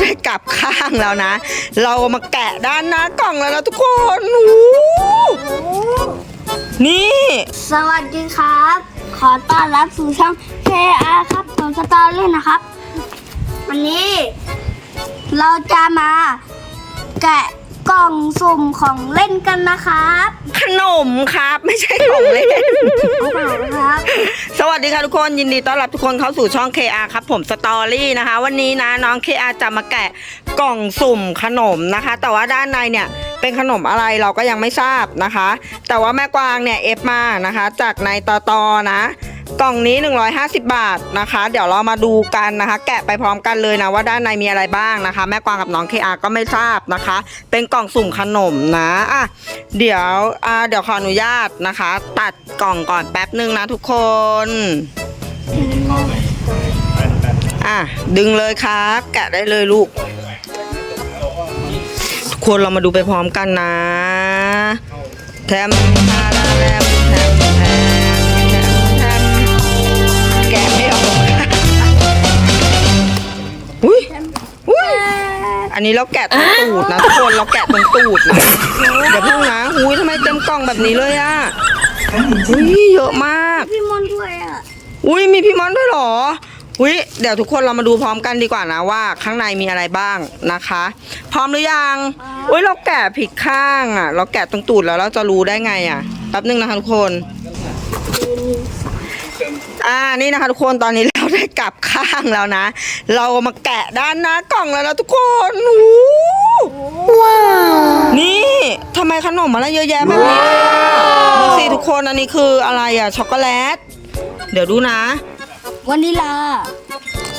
ได้กลับข้างแล้วนะ เรามาแกะด้านหน้ากล่องแล้วนะทุกคนโอ้โหนี่ สวัสดีครับ ขอต้อนรับสู่ช่อง KR ครับผมสตอรี่นะครับ วันนี้ เราจะมาแกะก ล่องสุ่มของเล่นกันนะครับขนมครับไม่ใช่ของเล่น เอาเปล่านะครับสวัสดีค่ะทุกคนยินดีต้อนรับทุกคนเข้าสู่ช่อง KR ครับผมสตอรี่นะคะ วันนี้นะน้อง KR จะมาแกะกล่องสุ่มขนมนะคะ แต่ว่าด้านในเนี่ยเป็นขนมอะไรเราก็ยังไม่ทราบนะคะ แต่ว่าแม่กวางเนี่ยเอฟมานะคะ จากในตอตอนะ กล่องนี้ 150 บาทนะคะ เดี๋ยวเรามาดูกันนะคะ แกะไปพร้อมกันเลยนะว่าด้านในมีอะไรบ้างนะคะ แม่กวางกับน้อง KR ก็ไม่ทราบนะคะ เป็นกล่องสุ่มขนมนะอะเดี๋ยวอ่าเดี๋ยวขออนุญาตนะคะ ตัดกล่องก่อนแป๊บหนึ่งนะทุกคนอะดึงเลยครับ แกะได้เลยลูกทุกคนเรามาดูไปพร้อมกันนะแทมทาแรมแทมแทมแทม อันนี้เราแกะตรงตูดนะทุกคนเราแกะตรงตูดนะเดี๋ยวพึ่งนะอุ้ยทำไมเต็มกล่องแบบนี้เลยอะอุ้ยเยอะมาก พี่มอนด้วยอะอุ้ยมีพี่มอนด้วยเหรออุ้ยเดี๋ยวทุกคนเรามาดูพร้อมกันดีกว่านะว่า ข้างในมีอะไรบ้างนะคะ พร้อมหรือยังอุ้ยเราแกะผิดข้างอะ เราแกะตรงตูดแล้วเราจะรู้ได้ไงอะแป๊บนึงนะคะทุกคน อ่านี่นะคะทุกคนตอนนี้ เราได้กลับข้างแล้วนะ เรามาแกะด้านหน้ากล่องแล้วนะทุกคนโอ้โหว้าวนี่ทำไมขนมอะไรเยอะแยะแบบนี้เลยอะดูสิทุกคนอันนี้คืออะไรอะช็อกโกแลต เดี๋ยวดูนะวานิลา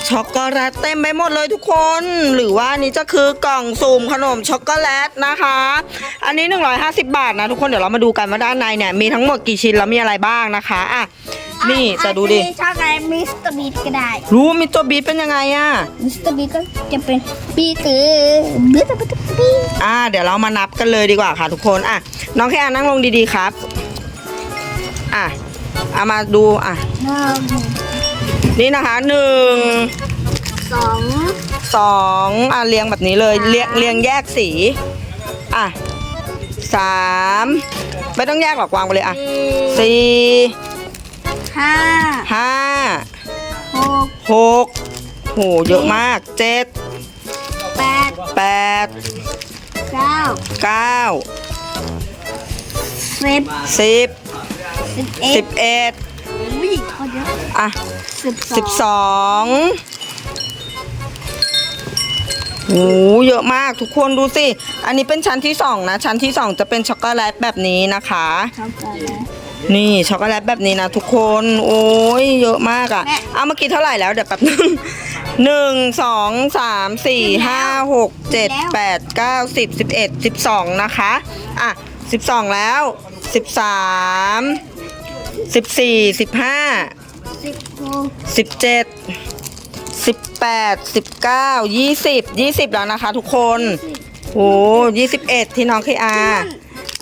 ช็อกโกแลตเต็มไปหมดเลยทุกคน หรือว่าอันนี้จะคือกล่องสุ่มขนมช็อกโกแลตนะคะ อันนี้ 150 บาทนะทุกคนเดี๋ยวเรามาดูกันว่าด้านในเนี่ยมีทั้งหมดกี่ชิ้นแล้วมีอะไรบ้างนะคะอะนี่จะดูดิ อาจจะมีช็อกโกแลตมิสเตอร์บีทก็ได้รู้มีตัวบีทเป็นยังไงอะมิสเตอร์บีทก็จะเป็นบีเตอร์บีเตอร์บีเตอร์บีอ่าเดี๋ยวเรามานับกันเลยดีกว่าค่ะทุกคนอะน้องแค่นั่งลงดีๆครับอะเอามาดูอะ หนึ่ง นี่นะคะหนึ่งสองสองอะเรียงแบบนี้เลยเรียงเรียงแยกสีอะสามไม่ต้องแยกหรอกวางไปเลยอะสี่สี่ห้าห้าหกหกโหเยอะมากเจ็ดแปดแปดเก้าเก้าสิบสิบสิบเอ็สิดบเอ็ดอุ้ยเขาเยอะอะสิบสิบสองโหเยอะมากทุกคนดูสิ อันนี้เป็นชั้นที่สองนะ ชั้นที่สองจะเป็นช็อกโกแลตแบบนี้นะคะช็อกโกแลตนี่ช็อกโกแลตแบบนี้นะทุกคน โอ้ยเยอะมากอะ่ะแม่เอาเมื่อกี้เท่าไหร่แล้วเดี๋ยวแป๊บนึงหนึ่งสองสามสี่ห้าหกเจ็ดแปดเก้าสิบสิบเอ็ดสิบสองนะคะ อะสิบสองแล้วสิบสาม สิบสี่สิบห้าสิบหกสิบเจ็ดสิบแปดสิบเก้ายี่สิบยี่สิบแล้วนะคะทุกคนโอ้ยี่สิบเอ็ดที่น้องเคอา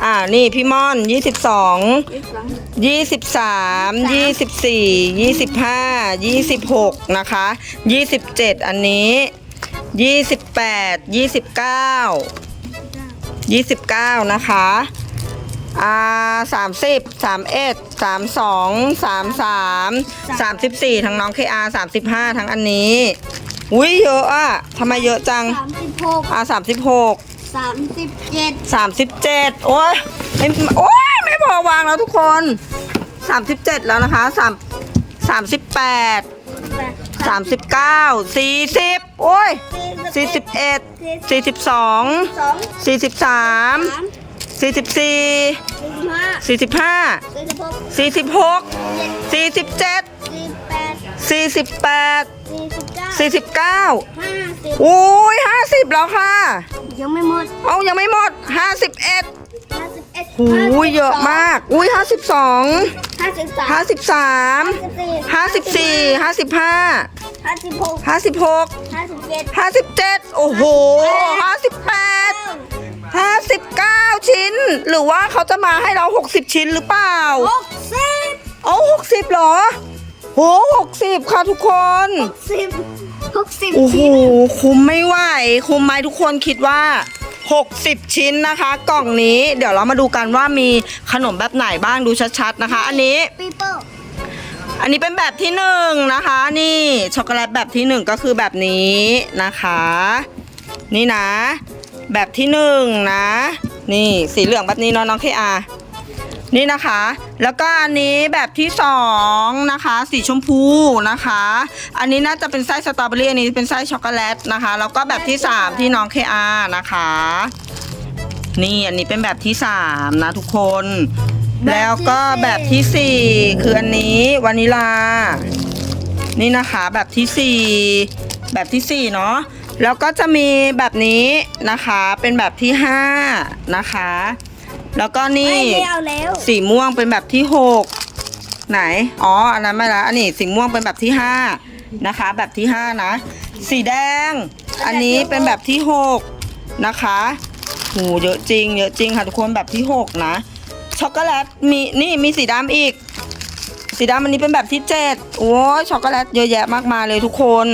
อ่านี่พี่ม่อนยี่สิบสองสิบสองยี่สิบสามยี่สิบสี่ยี่สิบห้ายี่สิบหกนะคะยี่สิบเจ็ดอันนี้ยี่สิบแปดยี่สิบเก้ายี่สิบเก้านะคะ อ่าสามสิบสามเอ็ดสามสองสามสามสามสิบสี่ทั้งน้องเคอาสามสิบห้าทั้งอันนี้อุ้ยเยอะอะทำไมเยอะจังสามสิบหกอ่าสามสิบหกสามสิบเจ็ดสามสิบเจ็ดโอ้ยไม่โอ้ยไม่พอวางแล้วทุกคนสามสิบเจ็ดแล้วนะคะสามสามสิบแปดสามสิบเก้าสี่สิบโอ้ยสี่สิบเอ็ดสี่สิบสองสองสี่สิบสาม สามสี่สิบสี่สี่สิบห้าสี่สิบห้าสี่สิบหกสี่สิบหกสี่สิบเจ็ดสี่สิบแปดสี่สิบแปดสี่สิบเก้าสี่สิบเก้าห้าสิบโอ้ยห้าสิบแล้วค่ะ ยังไม่หมด เอายังไม่หมดห้าสิบเอ็ดห้าสิบเอ็ดหูยเยอะมาก อุ้ยห้าสิบสองห้าสิบสามห้าสิบสามห้าสิบสี่ห้าสิบสี่ห้าสิบห้าห้าสิบหกห้าสิบหกห้าสิบเจ็ดห้าสิบเจ็ดโอ้โหห้าสิบแปด ห้าสิบเก้าชิ้น หรือว่าเขาจะมาให้เราหกสิบชิ้นหรือเปล่า หกสิบเอาหกสิบเหรอ โหหกสิบค่ะทุกคน สิบหกสิบโอ้โห ชิ้นคุ้มไม่ไหว คุ้มไหมทุกคนคิดว่า 60 ชิ้นนะคะ กล่องนี้ เดี๋ยวเรามาดูกันว่ามีขนมแบบไหนบ้างดูชัดๆนะคะ อันนี้ ปีเปิลอันนี้เป็นแบบที่หนึ่งนะคะ นี่ช็อกโกแลตแบบที่หนึ่งก็คือแบบนี้นะคะ นี่นะ แบบที่หนึ่งนะ นี่สีเหลืองแบบนี้เนาะน้องเคอานี่นะคะ แล้วก็อันนี้แบบที่สองนะคะ สีชมพูนะคะ อันนี้น่าจะเป็นไส้สตรอเบอรี่อันนี้เป็นไส้ช็อกโกแลตนะคะ แล้วก็แบบที่สามที่น้องเคอานะคะ นี่อันนี้เป็นแบบที่สามนะทุกคน แล้วก็แบบที่สี่คืออันนี้วานิลา นี่นะคะแบบที่สี่แบบที่สี่เนาะ แล้วก็จะมีแบบนี้นะคะ เป็นแบบที่ห้านะคะ แล้วก็ไม่นี่ไม่เอาแล้ว สีม่วงเป็นแบบที่หกไหน อ๋อ อันนั้นไม่ละ อันนี้สีม่วงเป็นแบบที่ห้านะคะ แบบที่ห้านะ สีแดง อันนี้เป็นแบบที่หกนะคะโหเยอะจริง เยอะจริงค่ะทุกคนแบบที่หกนะ ช็อกโกแลตมีนี่มีสีดำอีก สีดำอันนี้เป็นแบบที่เจ็ดโอ้ยช็อกโกแลตเยอะแยะมากมายเลยทุกคน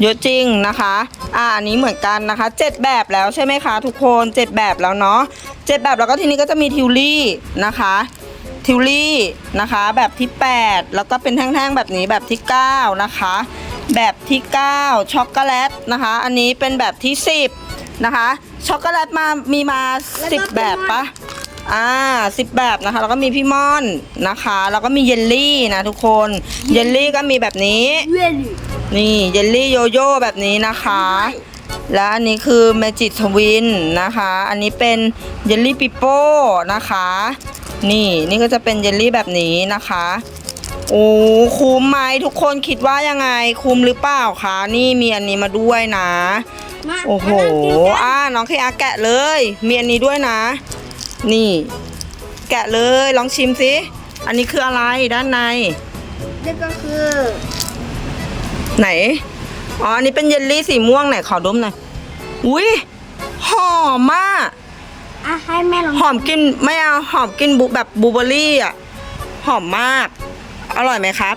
เยอะจริงนะคะ อ่าอันนี้เหมือนกันนะคะเจ็ดแบบแล้วใช่ไหมคะทุกคนเจ็ดแบบแล้วเนาะเจ็ดแบบแล้วก็ทีนี้ก็จะมีทิวลี่นะคะทิวลี่นะคะแบบที่ 8 แล้วก็เป็นแท่งๆแบบนี้แบบที่ 9 นะคะ แบบที่ 9 ช็อกโกแลตนะคะ อันนี้เป็นแบบที่ 10 นะคะ ช็อกโกแลตมามีมา 10 แบบปะอ่าสิบแบบนะคะ แล้วก็มีพี่ม่อนนะคะ แล้วก็มีเยลลี่นะทุกคน เยลลี่ก็มีแบบนี้เวลี่ นี่เยลลี่โยโย่แบบนี้นะคะ และอันนี้คือเมจิทวินนะคะ อันนี้เป็นเยลลี่ปิโป้นะคะ นี่นี่ก็จะเป็นเยลลี่แบบนี้นะคะโอ้คุ้มไหมทุกคนคิดว่ายังไงคุ้มหรือเปล่าคะนี่มีอันนี้มาด้วยนะมาโอ้โหมานั่งกินกันอ่าน้องเคอาแกะเลย มีอันนี้ด้วยนะ นี่ แกะเลยลองชิมสิอันนี้คืออะไรด้านในนี่ก็คือ ไหน อ๋ออันนี้เป็นเยลลี่สีม่วงไหนขอดมหน่อย อุ้ยหอมมาก อะให้แม่ลองหอมกลินไม่เอาหอมกลินบุแบบบลูเบอร์รี่อะ หอมมาก อร่อยไหมครับ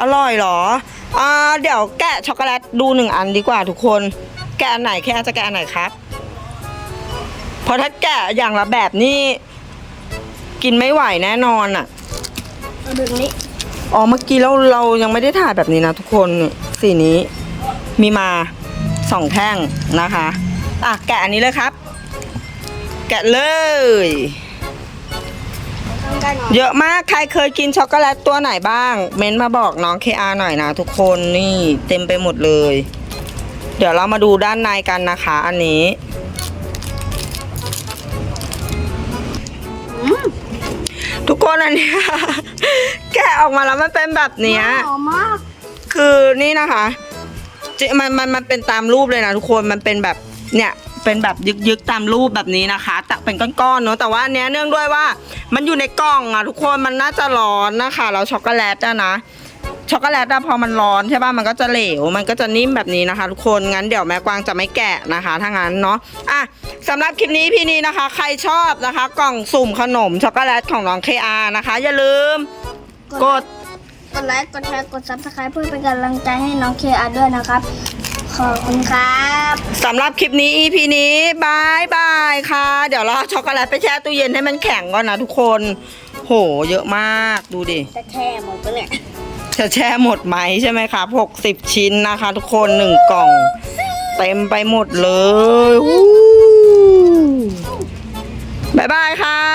อร่อยเหรออ่าเดี๋ยวแกะช็อกโกแลตดูหนึ่งอันดีกว่าทุกคน แกะอันไหนแค่จะแกะอันไหนครับ เพราะถ้าแกะอย่างละแบบนี่กินไม่ไหวแน่นอนอะ เอาดึงนี้ อ๋อเมื่อกี้เราเรายังไม่ได้ถ่ายแบบนี้นะทุกคนสีนี้มีมาสองแท่งนะคะอะแกะอันนี้เลยครับ แกะเลย เยอะมากใครเคยกินช็อกโกแลตตัวไหนบ้าง เม้นมาบอกน้อง KR หน่อยนะทุกคนนี่เต็มไปหมดเลย เดี๋ยวเรามาดูด้านในกันนะคะ อันนี้ คนอันเนี้ยแกะออกมาแล้วมันเป็นแบบเนี้ย หอมมากคือนี่นะคะจิมันมันมันเป็นตามรูปเลยนะทุกคนมันเป็นแบบเนี่ยเป็นแบบยึกยึกๆตามรูปแบบนี้นะคะแต่เป็นก้อนๆเนอะแต่ว่าอันเนี้ยเนื่องด้วยว่า มันอยู่ในกล่องอะทุกคนมันน่าจะร้อนนะคะแล้วช็อกโกแลตอะนะ ช็อกโกแลตอะพอมันร้อนใช่ป่ะมันก็จะเหลว มันก็จะนิ่มแบบนี้นะคะ ทุกคนงั้นเดี๋ยวแม่กวางจะไม่แกะนะคะถ้างั้นเนาะอะสำหรับคลิปนี้พี่นี้นะคะ ใครชอบนะคะ กล่องสุ่มขนมช็อกโกแลตของน้อง KR นะคะ อย่าลืมกดกดไลค์กดแชร์กดซับสไครป์เพื่อเป็นกำลังใจให้น้องเคอาด้วยนะครับ ขอบคุณครับสำหรับคลิปนี้ EP นี้บายบายค่ะ เดี๋ยวเราเอาช็อกโกแลตไปแช่ตู้เย็นให้มันแข็งก่อนนะทุกคน โห เยอะมากดูดิ จะแค่หมดไปเนี่ย จะแช่หมดไหมใช่ไหมครับ 60 ชิ้นนะคะ ทุกคนหนึ่งกล่อง เต็มไปหมดเลยบ๊ายบายค่ะ